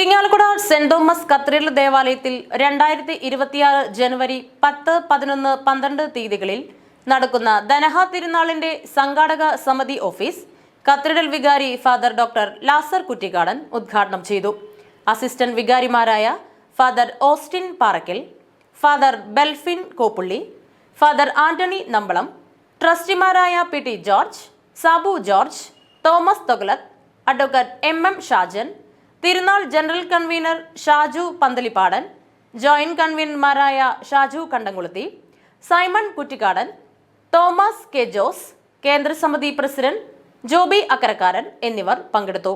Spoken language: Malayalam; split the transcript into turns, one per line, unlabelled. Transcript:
ഇരിങ്ങാലക്കുട സെന്റ് തോമസ് കത്തീഡ്രൽ ദേവാലയത്തിൽ രണ്ടായിരത്തി ഇരുപത്തിയാറ് ജനുവരി പത്ത് പതിനൊന്ന് പന്ത്രണ്ട് തീയതികളിൽ നടക്കുന്ന ധനഹ തിരുനാളിന്റെ സംഘാടക സമിതി ഓഫീസ് കത്തീഡ്രൽ വികാരി ഫാദർ ഡോക്ടർ ലാസർ കുറ്റിക്കാടൻ ഉദ്ഘാടനം ചെയ്തു. Assistant വികാരിമാരായ father Austin Parakkal father Belfin Koppully father Antony Nambalam ട്രസ്റ്റിമാരായ P T George Sabu George Thomas Thogalath advocate M M Shajan തിരുനാൾ general convener Shaju Panthalippadan joint കൺവീനർമാരായ Shaju Kandamkulathi Simon Kuttikkadan Thomas K Jose കേന്ദ്രസമിതി president Joby Akkarakkaran എന്നിവർ പങ്കെടുത്തു.